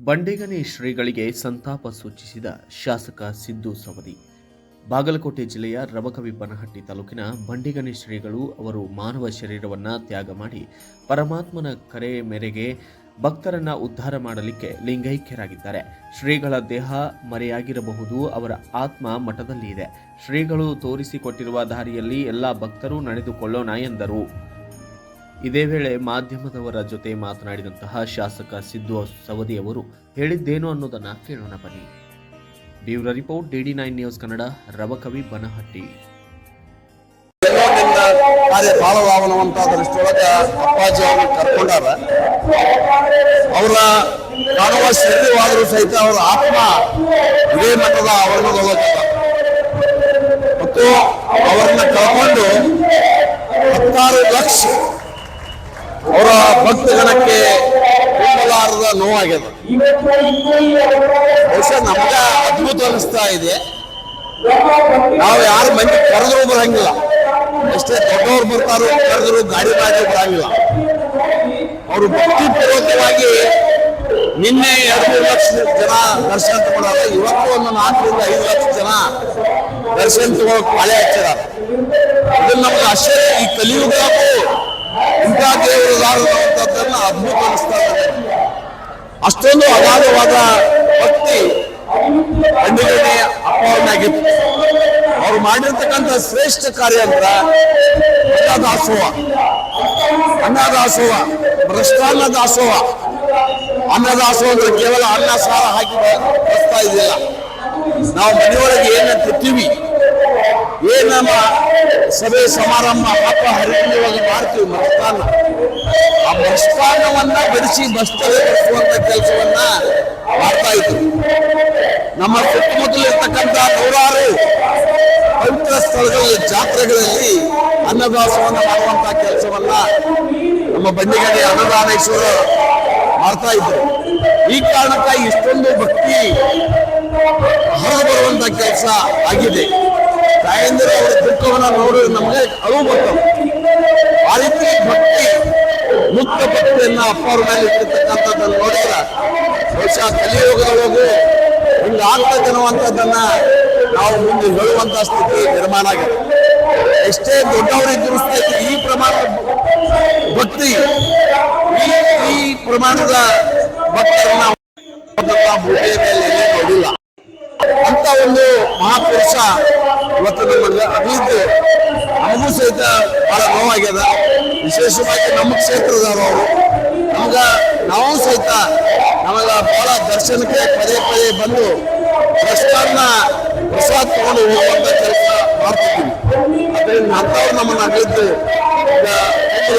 ಬಂಡಿಗನಿ ಶ್ರೀಗಳಿಗೆ ಸಂತಾಪ ಸೂಚಿಸಿದ ಶಾಸಕ ಸಿದ್ದು ಸವದಿ. ಬಾಗಲಕೋಟೆ ಜಿಲ್ಲೆಯ ರಬಕವಿ ಬನಹಟ್ಟಿ ತಾಲೂಕಿನ ಬಂಡಿಗನಿ ಶ್ರೀಗಳು ಅವರು ಮಾನವ ಶರೀರವನ್ನು ತ್ಯಾಗ ಮಾಡಿ ಪರಮಾತ್ಮನ ಕರೆ ಮೇರೆಗೆ ಭಕ್ತರನ್ನ ಉದ್ಧಾರ ಮಾಡಲಿಕ್ಕೆ ಲಿಂಗೈಕ್ಯರಾಗಿದ್ದಾರೆ. ಶ್ರೀಗಳ ದೇಹ ಮರೆಯಾಗಿರಬಹುದು, ಅವರ ಆತ್ಮ ಮಠದಲ್ಲಿ ಇದೆ ಶ್ರೀಗಳು ತೋರಿಸಿಕೊಟ್ಟಿರುವ ದಾರಿಯಲ್ಲಿ ಎಲ್ಲ ಭಕ್ತರು ನಡೆದುಕೊಳ್ಳೋಣ ಎಂದರು. ಇದೇ ವೇಳೆ ಮಾಧ್ಯಮದವರ ಜೊತೆ ಮಾತನಾಡಿದಂತಹ ಶಾಸಕ ಸಿದ್ದು ಸವದಿ ಅವರು ಹೇಳಿದ್ದೇನು ಅನ್ನೋದನ್ನ ಕೇಳೋಣ ಬನ್ನಿ. Bureau report DD nine news Kannada, Rabakavi Banahatti. ನಿನ್ನ ಕಾರ್ಯ ಬಾಲವಾವನವಂತ ದೃಷ್ಟಿಯೊಳಗ ಅಪ್ಪಾಜಿ ಅವ್ರನ್ನ ಕರ್ಕೊಂಡಾರ. ಅವರ ಸಹಿತ ಅವರ ಆತ್ಮ ಇದೇ ಮಟ್ಟದ ಆವರಣದೊಳಗದ ಮತ್ತು ಅವರನ್ನ ಕಳ್ಕೊಂಡು ಹತ್ತಾರು ಲಕ್ಷ ಅವರ ಭಕ್ತಗಣಕ್ಕೆ ತುಂಬಲಾರದ ನೋವಾಗ್ಯದ. ಬಹುಶಃ ನಮಗ ಅದ್ಭುತ ಅನಿಸ್ತಾ ಇದೆ. ನಾವು ಯಾರು ಮಂದಿ ಕರೆದ್ರು ಬರಂಗಿಲ್ಲ. ಎಷ್ಟೇ ದೊಡ್ಡವ್ರು ಬರ್ತಾರೋ ಕರೆದ್ರು ಗಾಡಿ ಮಾಡಿ ಬರಂಗಿಲ್ಲ. ಅವರು ಭಕ್ತಿಪೂರ್ವಕವಾಗಿ ನಿನ್ನೆ ಎರಡು ಲಕ್ಷ ಜನ ದರ್ಶನ ತಗೊಂಡಾರ. ಇವತ್ತು ಒಂದು ನಾಲ್ಕರಿಂದ ಐದು ಲಕ್ಷ ಜನ ದರ್ಶನ ತಗೊಳಕ್ ಪಾಳೆ ಹಚ್ಚಿದಾರ. ಇದನ್ನ ನಮ್ಗೆ ಆಶ್ಚರ್ಯ. ಈ ಕಲಿಯುಗಕ್ಕೂ ಇಂಥ ದೇವರದಾರದನ್ನ ಅದ್ಭುತ ಅನಿಸ್ತಾ ಅಷ್ಟೊಂದು ಅಗಾಧವಾದ ಭಕ್ತಿ ಹಣ್ಣಿಗೆ ಅಪ್ಪವನ್ನಾಗಿತ್ತು ಅವ್ರು ಮಾಡಿರ್ತಕ್ಕಂಥ ಶ್ರೇಷ್ಠ ಕಾರ್ಯ ಅಂತ ಅನ್ನದಾಸೋಹ. ಅನ್ನದಾಸೋಹ ಭ್ರಷ್ಟಾನ್ನ ದಾಸೋಹ ಅನ್ನದಾಸೋಹ ಅಂದ್ರೆ ಕೇವಲ ಅನ್ನ ಸಾರ ಹಾಕಿ ಬರ್ತಾ ಇದೆಯಲ್ಲ. ನಾವು ಮನೆಯೊಳಗೆ ಏನ ಏನ್ ನಮ್ಮ ಸಭೆ ಸಮಾರಂಭ, ಹಬ್ಬ ಹರಿಯುವಾಗ ಮಾಡ್ತೀವಿ ಮಸ್ತಾನ ಆ ಮಸ್ತಾನವನ್ನ ಬೆರೆಸಿ ಬಸ್ತದೆ ಬಡಿಸುವಂತ ಕೆಲಸವನ್ನ ಮಾಡ್ತಾ ಇದ್ರು. ನಮ್ಮ ಸುತ್ತಮುತ್ತಲಿರ್ತಕ್ಕಂಥ ನೂರಾರು ಪವಿತ್ರ ಸ್ಥಳಗಳಲ್ಲಿ, ಜಾತ್ರೆಗಳಲ್ಲಿ ಅನ್ನದಾಸವನ್ನ ಮಾಡುವಂತ ಕೆಲಸವನ್ನ ನಮ್ಮ ಬಂಡಿಗಡೆ ಅನ್ನದಾನೇಶ್ವರ ಮಾಡ್ತಾ ಇದ್ರು. ಈ ಕಾರಣಕ್ಕಾಗಿ ಇಷ್ಟೊಂದು ಭಕ್ತಿ ಹೊರಗೆ ಕೆಲಸ ಆಗಿದೆ. ತಾಯಂದಿರು ಅವರ ದುಃಖವನ್ನ ನೋಡಿ ನಮಗೆ ಅಳು ಬರ್ತವೆ ಆ ರೀತಿ ಭಕ್ತಿ, ಮುಕ್ತ ಭಕ್ತಿಯನ್ನ ಅಪ್ಪ ಅವ್ರ ಮೇಲೆ ಇಟ್ಟಿರ್ತಕ್ಕಂಥದ್ದನ್ನು ನೋಡಿದ್ರ ಬಹುಶಃ ಕಲಿಯುಗದೊಳಗೂ ಹಿಂಗ ಆಗ್ತದೆ ಅನ್ನುವಂಥದ್ದನ್ನ ನಾವು ಮುಂದೆ ಹೇಳುವಂತ ಸ್ಥಿತಿ ನಿರ್ಮಾಣ ಆಗಿದೆ. ಎಷ್ಟೇ ದೊಡ್ಡವರಿದ್ದರೂ ಸಹಿತ ಈ ಪ್ರಮಾಣದ ಭಕ್ತಿ, ಈ- ಪ್ರಮಾಣದ ಭಕ್ತರನ್ನ ಮೇಲೆ ಅಂತ ಒಂದು ಮಹಾಪುರುಷ ಇವತ್ತು ನಮಗೆ ಅಭಿವೃದ್ಧಿ, ನಮಗೂ ಸಹಿತ ಬಹಳ ನೋವಾಗ್ಯದ. ವಿಶೇಷವಾಗಿ ನಮ್ಮ ಕ್ಷೇತ್ರದವರು. ನಮಗ ನಾವು ಸಹಿತ ನಮಗ ಬಹಳ ದರ್ಶನಕ್ಕೆ ಪದೇ ಪದೇ ಬಂದು ಪ್ರಶ್ನ ಪ್ರಸಾದ ತಗೊಂಡು ಹೋಗುವಂತ ಕೆಲಸ ಮಾಡ್ತಿದ್ದೀವಿ. ಅದರಿಂದ ಅಂಥವ್ರು ನಮ್ಮನ್ನ ಅಭಿವೃದ್ಧಿ ಈಗ